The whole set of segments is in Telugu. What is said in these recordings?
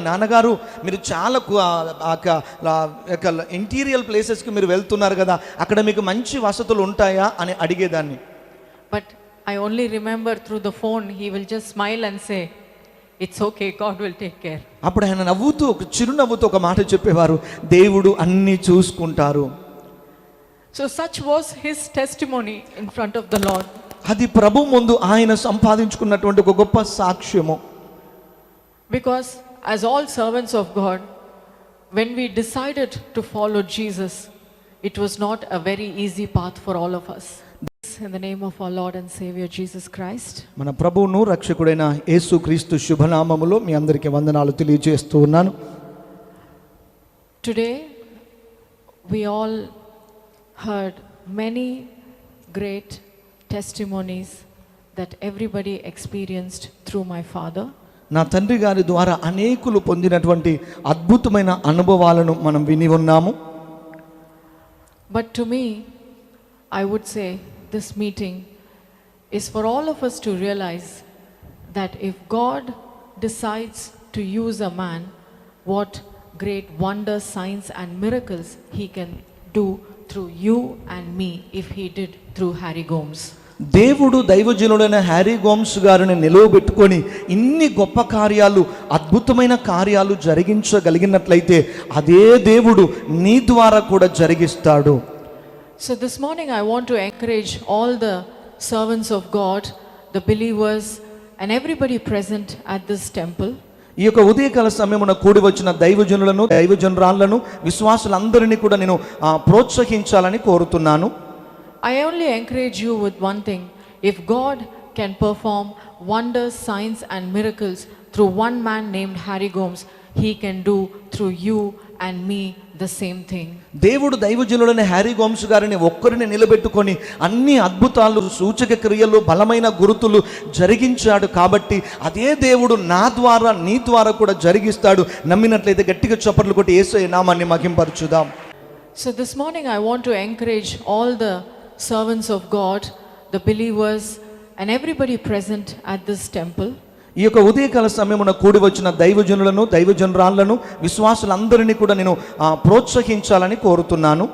నాన్నగారు మీరు చాలా యొక్క- ఇంటీరియల్ ప్లేసెస్కి మీరు వెళ్తున్నారు కదా అక్కడ మీకు మంచి వసతులు ఉంటాయా అని అడిగేదాన్ని But I only remember through the phone, he will just smile and say, It's okay, God will take care. అప్పుడు ఆయన నవ్వుతూ ఒక చిరునవ్వుతో ఒక మాట చెప్పేవారు దేవుడు అన్నీ చూసుకుంటారు So, such was his testimony in front of the Lord. అది ప్రభు ముందు ఆయన సంపాదించుకున్నటువంటి ఒక గొప్ప సాక్ష్యము Because, as all servants of God, when we decided to follow Jesus, it was not a very easy path for all of us. In the name of our Lord and Savior Jesus Christ. మన ప్రభువును రక్షకుడైన యేసుక్రీస్తు శుభనామములో మీ అందరికీ వందనాలు తెలియజేస్తూ ఉన్నాను Today, we all heard many great testimonies that everybody experienced through my father. నా తండ్రి గారి ద్వారా అనేకులు పొందినటువంటి అద్భుతమైన అనుభవాలను మనం విని ఉన్నాము But to me, I would say this meeting is for all of us to realize that if God decides to use a man, what great wonders, signs, and miracles he can do through you and me if he did through Harry Gomes. దేవుడు దైవజనుడైన హ్యారీ గోమ్స్ గారిని నిలువబెట్టుకొని ఇన్ని గొప్ప కార్యాలు అద్భుతమైన కార్యాలు జరిగించగలిగినట్లయితే అదే దేవుడు నీ ద్వారా కూడా జరిగిస్తాడు. So, this morning I want to encourage all the servants of God, the believers, and everybody present at this temple. ఈ యొక్క ఉదయకాల సమయమున కూడి వచ్చిన దైవజనులను దైవజనురాళ్ళను విశ్వాసులందరినీ కూడా నేను ప్రోత్సహించాలని కోరుతున్నాను. I only encourage you with one thing. If God can perform wonders, signs, and miracles through one man named Harry Gomes, he can do through you and me the same thing. దేవుడు దైవజనుడైన హ్యారీ గోమ్స్ గారిని ఒక్కరిని నిలబెట్టుకొని అన్ని అద్భుతాలు సూచక క్రియలు బలమైన గురుతులు జరిగించాడు కాబట్టి అదే దేవుడు నా ద్వారా నీ ద్వారా కూడా జరిగిస్తాడు నమ్మినట్లయితే గట్టిగా చప్పట్లు కొట్టి ఏసే నామాన్ని మహింపరచుదాం So, this morning I want to encourage all the servants of God the believers and everybody present at this temple ఈ యొక్క ఉదయకాల సమయమున కూడి వచ్చిన దైవజనులను దైవజనరాళ్ళను విశ్వాసులందరినీ కూడా నేను ప్రోత్సహించాలని కోరుతున్నాను.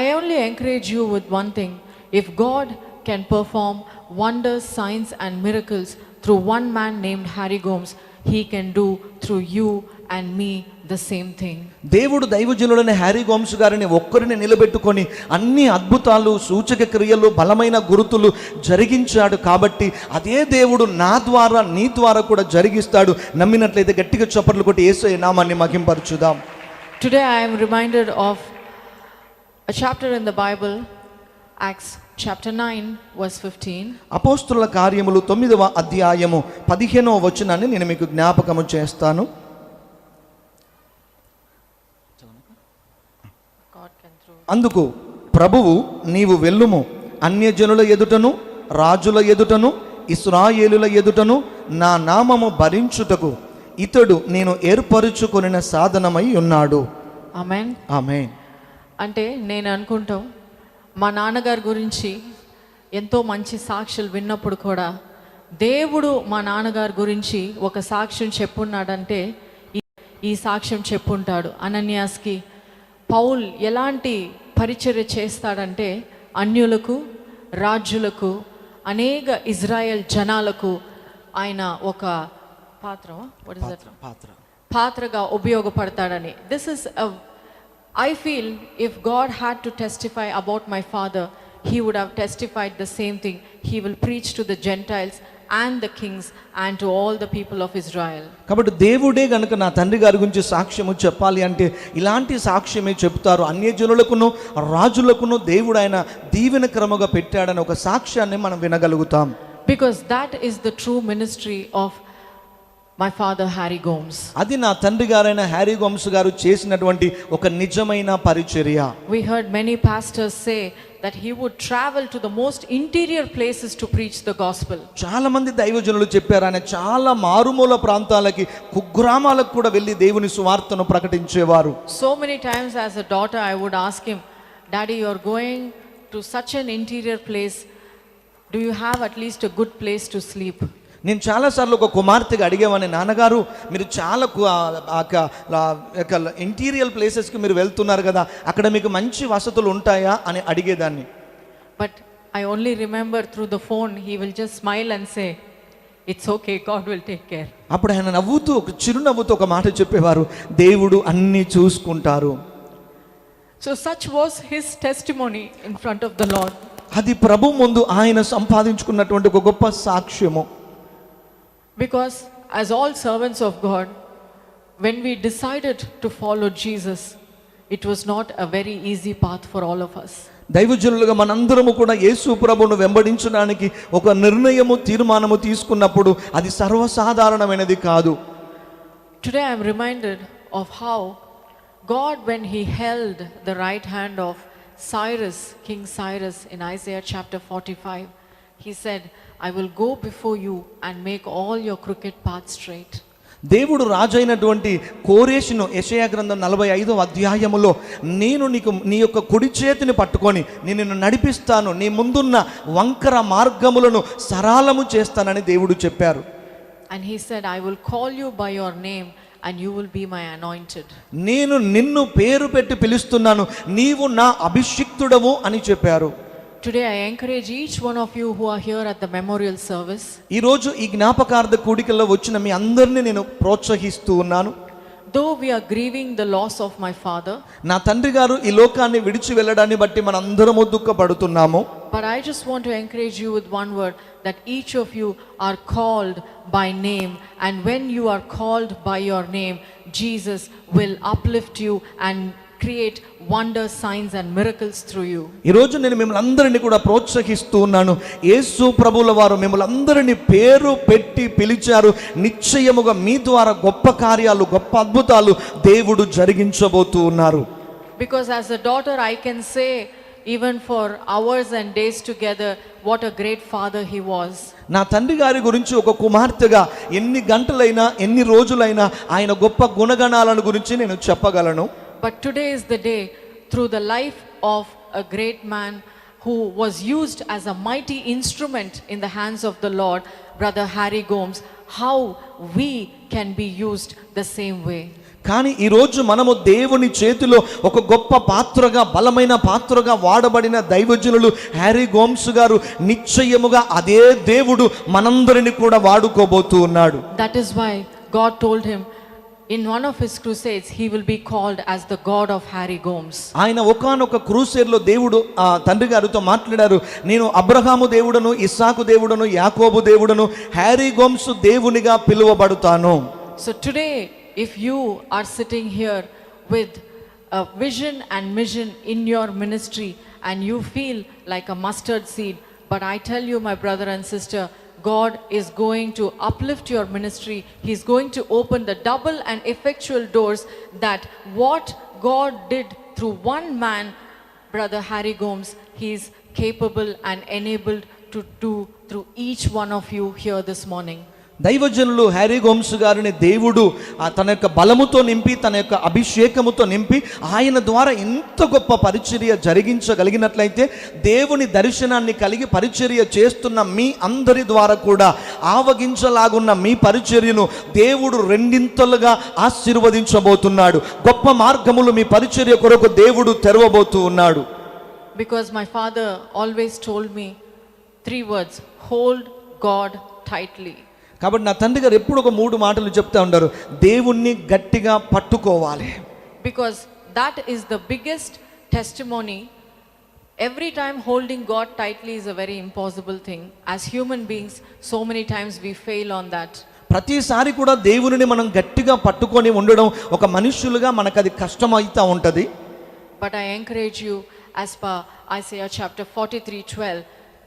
I only encourage you with one thing if God can perform wonders signs and miracles through one man named Harry Gomes he can do through you and me the same thing. దేవుడు దైవజనుడైన హ్యారీ గోమ్స్ గారిని ఒక్కరిని నిలబెట్టుకొని అన్ని అద్భుతాలు సూచక క్రియలు బలమైన గురుతులు జరిగించాడు కాబట్టి అదే దేవుడు నా ద్వారా నీ ద్వారా కూడా జరిగిస్తాడు నమ్మినట్లయితే గట్టిగా చప్పట్లు కొట్టి ఏసే నామాన్ని మహింపరచుదాం Today I am reminded of a chapter in the Bible, Acts chapter 9, verse 15. అపోస్తుల కార్యములు తొమ్మిదవ అధ్యాయము పదిహేనవ వచనాన్ని నేను మీకు జ్ఞాపకము చేస్తాను God can through. అందుకు ప్రభువు నీవు వెళ్ళుము. అన్యజనుల ఎదుటను రాజుల ఎదుటను ఇస్రాయేలుల ఎదుటను నా నామము భరించుటకు ఇతడు నేను ఏర్పరుచుకొనిన సాధనమై ఉన్నాడు. Amen. ఆమె అంటే నేను అనుకుంటాం మా నాన్నగారి గురించి ఎంతో మంచి సాక్ష్యాలు విన్నప్పుడు కూడా దేవుడు మా నాన్నగారి గురించి ఒక సాక్ష్యం చెప్పున్నాడంటే ఈ సాక్ష్యం చెప్పుంటాడు అనన్యాస్కి పౌల్ ఎలాంటి పరిచర్య చేస్తాడంటే అన్యులకు రాజ్యులకు అనేక ఇజ్రాయెల్ జనాలకు ఆయన ఒక పాత్ర? పాత్ర పాత్రగా ఉపయోగపడతాడని. This is I feel if God had to testify about my father he would have testified the same thing he will preach to the gentiles and the kings and to all the people of Israel కాబట్టి దేవుడే గనుక నా తండ్రి గారి గురించి సాక్ష్యము చెప్పాలి అంటే ఇలాంటి సాక్ష్యమే చెప్తారు అన్యజనులకును రాజులకును దేవుడు ఆయన దీవెన క్రమగా పెట్టాడని ఒక సాక్ష్యాన్ని మనం వినగలుగుతాం. Because that is the true ministry of my father Harry Gomes అది నా తండ్రి గారైన హ్యారీ గోమ్స్ గారు చేసినటువంటి ఒక నిజమైన పరిచర్య. We heard many pastors say that he would travel to the most interior places to preach the gospel. చాలా మంది దైవజనులు చెప్పారు ఆయన చాలా మారుమూల ప్రాంతాలకి కుగ్రామాలకు కూడా వెళ్ళి దేవుని సువార్తను ప్రకటించేవారు So many times, as a daughter, I would ask him, Daddy, you're going to such an interior place. Do you have at least a good place to sleep? నేను చాలాసార్లు ఒక కుమార్తెగా అడిగేవాడిని నాన్నగారు మీరు చాలా యొక్క- ఇంటీరియల్ ప్లేసెస్కి మీరు వెళ్తున్నారు కదా అక్కడ మీకు మంచి వసతులు ఉంటాయా అని అడిగేదాన్ని But I only remember through the phone, he will just smile and say, It's okay, God will take care. అప్పుడు ఆయన నవ్వుతూ ఒక చిరునవ్వుతూ ఒక మాట చెప్పేవారు దేవుడు అన్నీ చూసుకుంటారు So, such was his testimony in front of the Lord. అది ప్రభు ముందు ఆయన సంపాదించుకున్నటువంటి ఒక గొప్ప సాక్ష్యము because as all servants of God when we decided to follow Jesus it was not a very easy path for all of us దైవజనులుగా మనందరము కూడా యేసు ప్రభును వెంబడించడానికి ఒక నిర్ణయము తీర్మానము తీసుకున్నప్పుడు అది సర్వసాధారణమైనది కాదు. Today I'm reminded of how God when he held the right hand of Cyrus king Cyrus in Isaiah chapter forty five he said I will go before you and make all your crooked paths straight. దేవుడు రాజైనటువంటి కోరేషును యెషయా గ్రంథం నలభై ఐదో అధ్యాయములో నేను నీకు నీ యొక్క కుడి చేతిని పట్టుకొని నేను నడిపిస్తాను నీ ముందున్న వంకర మార్గములను సరాలము చేస్తానని దేవుడు చెప్పారు And He said, I will call you by your name and you will be my anointed. నేను నిన్ను పేరు పెట్టి పిలుస్తున్నాను నీవు నా అభిషిక్తుడవు అని చెప్పారు Today, I encourage each one of you who are here at the memorial service ఈరోజు ఈ జ్ఞాపకార్థ కూడికల్లో వచ్చిన మీ అందరినీ నేను ప్రోత్సహిస్తూ ఉన్నాను though we are grieving the loss of my father, నా తండ్రి గారు ఈ లోకాన్ని విడిచి వెళ్ళడాన్ని బట్టి మనందరము దుఃఖపడుతున్నాము but I just want to encourage you with one word that each of you are called by name, and when you are called by your name, Jesus will uplift you and create wonders, signs, and miracles through you. ఈరోజు నేను మిమ్మల్ని అందరినీ కూడా ప్రోత్సహిస్తూ ఉన్నాను యేసు ప్రభుల వారు మిమ్మల్ని అందరినీ పేరు పెట్టి పిలిచారు నిశ్చయముగా మీ ద్వారా గొప్ప కార్యాలు గొప్ప అద్భుతాలు దేవుడు జరిగించబోతూ ఉన్నారు Because as a daughter, I can say, even for hours and days together, what a great father he was. నా తండ్రి గారి గురించి ఒక కుమార్తెగా ఎన్ని గంటలైనా ఎన్ని రోజులైనా ఆయన గొప్ప గుణగణాలను గురించి నేను చెప్పగలను But today is the day through the life of a great man who was used as a mighty instrument in the hands of the Lord, Brother Harry Gomes, how we can be used the same way. కానీ ఈరోజు మనము దేవుని చేతిలో ఒక గొప్ప పాత్రగా బలమైన పాత్రగా వాడబడిన దైవజనులు హ్యారీ గోమ్స్ గారు నిశ్చయముగా అదే దేవుడు మనందరిని కూడా వాడుకోబోతూ ఉన్నాడు That is why God told him in one of his crusades, he will be called as the God of Harry Gomes. ఆయన ఒకానొక క్రూసేర్లో దేవుడు ఆ తండ్రి గారితో మాట్లాడారు నేను అబ్రహాము దేవుడను ఇస్సాకు దేవుడను యాకోబు దేవుడను హ్యారీ గోమ్స్ దేవునిగా పిలువబడుతాను So today, if you are sitting here with a vision and mission in your ministry and you feel like a mustard seed, but I tell you, my brother and sister, God is going to uplift your ministry. He's going to open the double and effectual doors that what God did through one man, Brother Harry Gomes, he's capable and enabled to do through each one of you here this morning. దైవజనులు హ్యారీ గోమ్స్ గారిని దేవుడు తన యొక్క బలముతో నింపి తన యొక్క అభిషేకముతో నింపి ఆయన ద్వారా ఎంత గొప్ప పరిచర్య జరిగించగలిగినట్లయితే దేవుని దర్శనాన్ని కలిగి పరిచర్య చేస్తున్న మీ అందరి ద్వారా కూడా ఆవగించలాగున్న మీ పరిచర్యను దేవుడు రెండింతలుగా ఆశీర్వదించబోతున్నాడు. గొప్ప మార్గములు మీ పరిచర్య కొరకు దేవుడు తెరవబోతూ ఉన్నాడు. Because my father always told me three words hold God tightly కాబట్టి నా తండ్రి గారు ఎప్పుడు ఒక మూడు మాటలు చెప్తా ఉండరు దేవుణ్ణి గట్టిగా పట్టుకోవాలి. Because that is the biggest testimony every time holding God tightly is a very impossible thing as human beings so many times we fail on that ప్రతిసారి కూడా దేవుని మనం గట్టిగా పట్టుకొని ఉండడం ఒక మనుషులుగా మనకు అది కష్టమవుతా ఉంటుంది. But I encourage you as per I say chapter forty three twelve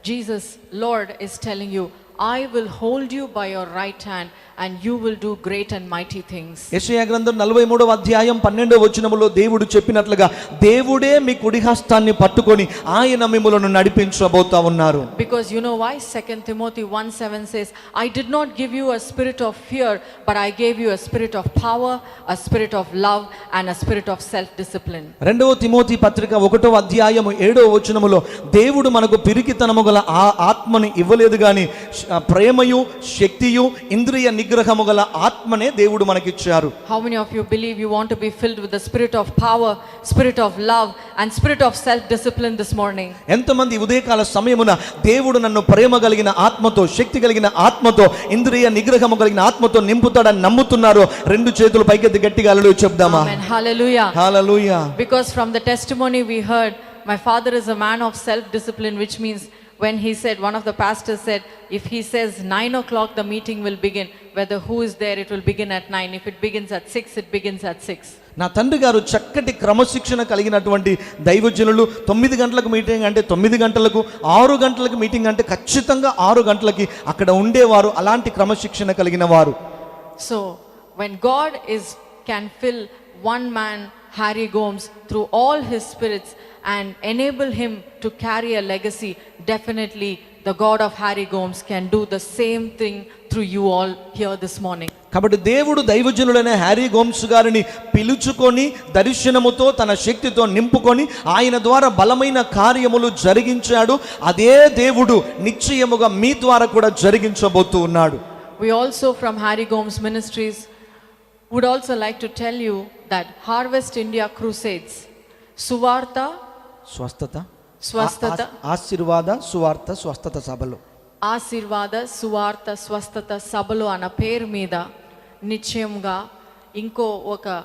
Jesus Lord is telling you I will hold you by your right hand and you will do great and mighty things. యెషయా గ్రంథం నలభై మూడవ అధ్యాయం పన్నెండవ వచనములో దేవుడు చెప్పినట్లుగా దేవుడే మీ కుడి హస్తాన్ని పట్టుకొని ఆయన మిమ్మలను నడిపించబోతా ఉన్నారు Because you know why? 2 Timothy 1 7 says, I did not give you a spirit of fear, but I gave you a spirit of power, a spirit of love, and a spirit of self discipline. రెండవ తిమోతి పత్రిక ఒకటో అధ్యాయము ఏడవ వచనములో దేవుడు మనకు పిరికితనము గల ఆ ఆత్మని ఇవ్వలేదు గాని శ- ప్రేమయు శక్తియు ఇంద్రియ విగ్రహము గల ఆత్మనే దేవుడు మనకిచ్చారు. How many of you believe you want to be filled with the spirit of power spirit of love and spirit of self discipline this morning ఎంత మంది ఉదయకాల సమయమున దేవుడు నన్ను ప్రేమ కలిగిన ఆత్మతో శక్తి కలిగిన ఆత్మతో ఇంద్రియ నిగ్రహము కలిగిన ఆత్మతో నింపుతాడని నమ్ముతున్నారు రెండు చేతులు పైకెత్తి గట్టిగా అల్లలు చెప్దామా? హల్లెలూయా హల్లెలూయా. Because from the testimony we heard my father is a man of self discipline which means when he said one of the pastor said if he says nine o'clock the meeting will whether who is there it will begin at 9 if it begins at 6 it begins at 6 నా తండ్రి గారు చక్కటి క్రమశిక్షణ కలిగినటువంటి దైవజనులు తొమ్మిది గంటలకు మీటింగ్ అంటే తొమ్మిది గంటలకు ఆరు గంటలకు మీటింగ్ అంటే ఖచ్చితంగా ఆరు గంటలకి అక్కడ ఉండేవారు అలాంటి క్రమశిక్షణ కలిగిన వారు so when God is can fill one man Harry Gomes through all his spirits and enable him to carry a legacy definitely the God of Harry Gomes can do the same thing through you all here this morning. కాబట్టి దేవుడు దైవజనుడైన హ్యారీ గోమ్స్ గారిని పిలుచుకొని దర్శనముతో తన శక్తితో నింపుకొని ఆయన ద్వారా బలమైన కార్యములు జరిగించాడు అదే దేవుడు నిశ్చయముగా మీ ద్వారా కూడా జరిగించబోతూ ఉన్నాడు We also from Harry Gomes Ministries would also like to tell you that Harvest India Crusades, Suvarta, స్వస్థత స్వస్థత. ఆ- ఆ- ఆశీర్వాద సువార్త స్వస్థత సభలు ఆశీర్వాద సువార్త స్వస్థత సభలు అన్న పేరు మీద నిశ్చయంగా ఇంకో ఒక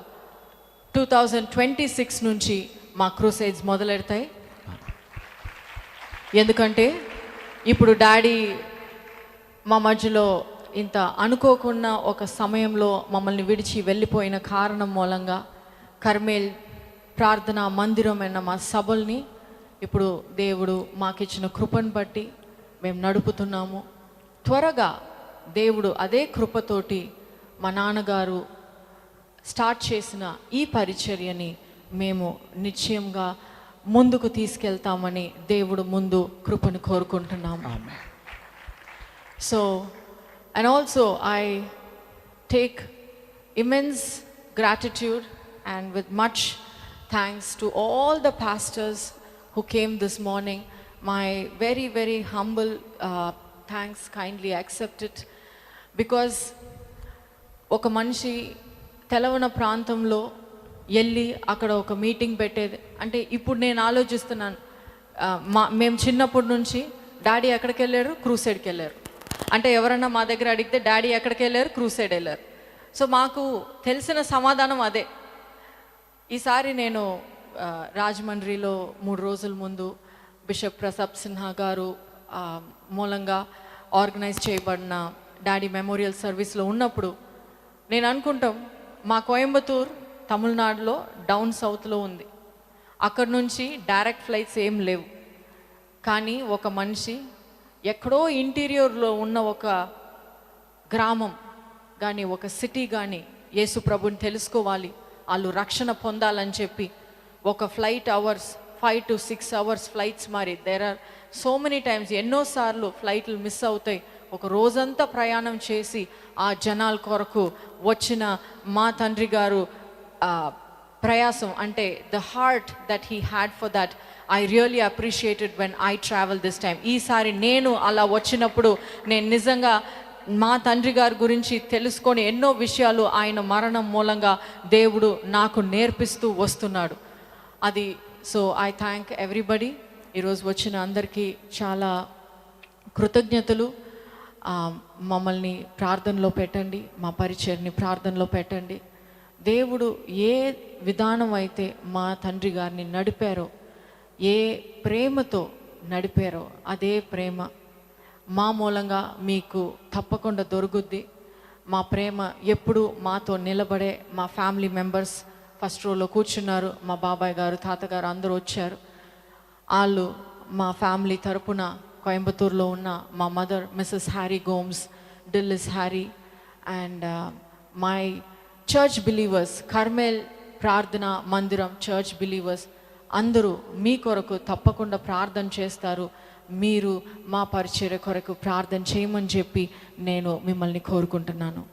టూ థౌజండ్ ట్వంటీ సిక్స్ నుంచి మా క్రూసైడ్స్ మొదలెడతాయి. ఎందుకంటే ఇప్పుడు డాడీ మా మధ్యలో ఇంత అనుకోకున్న ఒక సమయంలో మమ్మల్ని విడిచి వెళ్ళిపోయిన కారణం మూలంగా కర్మేల్ ప్రార్థన మందిరం అన్న మా సభల్ని ఇప్పుడు దేవుడు మాకిచ్చిన కృపను బట్టి మేము నడుపుతున్నాము. త్వరగా దేవుడు అదే కృపతోటి మా నాన్నగారు స్టార్ట్ చేసిన ఈ పరిచర్యని మేము నిశ్చయంగా ముందుకు తీసుకెళ్తామని దేవుడు ముందు కృపను కోరుకుంటున్నాము so and also I take immense gratitude and with much thanks to all the pastors who came this morning. My very, very humble uh, thanks, kindly accept it ఒక మనిషి తెలవన ప్రాంతంలో వెళ్ళి అక్కడ ఒక మీటింగ్ పెట్టేది. అంటే ఇప్పుడు నేను ఆలోచిస్తున్నాను మా మేము చిన్నప్పటి నుంచి డాడీ ఎక్కడికి వెళ్ళారు క్రూసైడ్కి వెళ్ళారు అంటే ఎవరన్నా మా దగ్గర అడిగితే డాడీ ఎక్కడికి వెళ్ళారు క్రూసైడ్ వెళ్ళారు సో మాకు తెలిసిన సమాధానం అదే. ఈసారి నేను రాజమండ్రిలో మూడు రోజుల ముందు బిషప్ ప్రసాద్ సిన్హా గారు మూలంగా ఆర్గనైజ్ చేయబడిన డాడీ మెమోరియల్ సర్వీస్లో ఉన్నప్పుడు నేను అనుకుంటాం మా కోయంబత్తూర్ తమిళనాడులో డౌన్ సౌత్లో ఉంది. అక్కడ నుంచి డైరెక్ట్ ఫ్లైట్స్ ఏం లేవు. కానీ ఒక మనిషి ఎక్కడో ఇంటీరియర్లో ఉన్న ఒక గ్రామం కానీ ఒక సిటీ కానీ యేసు ప్రభుని తెలుసుకోవాలి వాళ్ళు రక్షణ పొందాలని చెప్పి ఒక flight hours five to six hours flights మరి there are so many times ఎన్నోసార్లు ఫ్లైట్లు మిస్ అవుతాయి. ఒక రోజంతా ప్రయాణం చేసి ఆ జనాల కొరకు వచ్చిన మా తండ్రి గారు ప్రయాసం అంటే the heart that he had for that I really appreciated when I travel this time ఈసారి నేను అలా వచ్చినప్పుడు నేను నిజంగా మా తండ్రి గారి గురించి తెలుసుకొని ఎన్నో విషయాలు ఆయన మరణం మూలంగా దేవుడు నాకు నేర్పిస్తూ వస్తున్నాడు. అది సో ఐ థ్యాంక్ ఎవ్రీబడి. ఈరోజు వచ్చిన అందరికీ చాలా కృతజ్ఞతలు. మమ్మల్ని ప్రార్థనలో పెట్టండి మా పరిచయని ప్రార్థనలో పెట్టండి. దేవుడు ఏ విధానం అయితే మా తండ్రి గారిని నడిపారో ఏ ప్రేమతో నడిపారో అదే ప్రేమ. మా మూలంగా మీకు తప్పకుండా దొరుకుద్ది. మా ప్రేమ ఎప్పుడు మాతో నిలబడే మా ఫ్యామిలీ మెంబర్స్ ఫస్ట్ రోలో కూర్చున్నారు. మా బాబాయ్ గారు తాతగారు అందరూ వచ్చారు. వాళ్ళు మా ఫ్యామిలీ తరపున కోయంబత్తూరులో ఉన్న మా mother Mrs Harry Gomes Dillis Harry and uh, my church believers Carmel ప్రార్థన మందిరం చర్చ్ బిలీవర్స్ అందరూ మీ కొరకు తప్పకుండా ప్రార్థన చేస్తారు. మీరు మా పరిచర్య కొరకు ప్రార్థన చేయమని చెప్పి నేను మిమ్మల్ని కోరుకుంటున్నాను.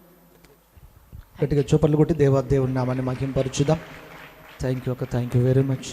గట్టిగా చూపర్లు కొట్టి దేవా దేవుని నామాన్ని మాకింపరుచుదాం. థ్యాంక్ యూ అక్క. Thank you very much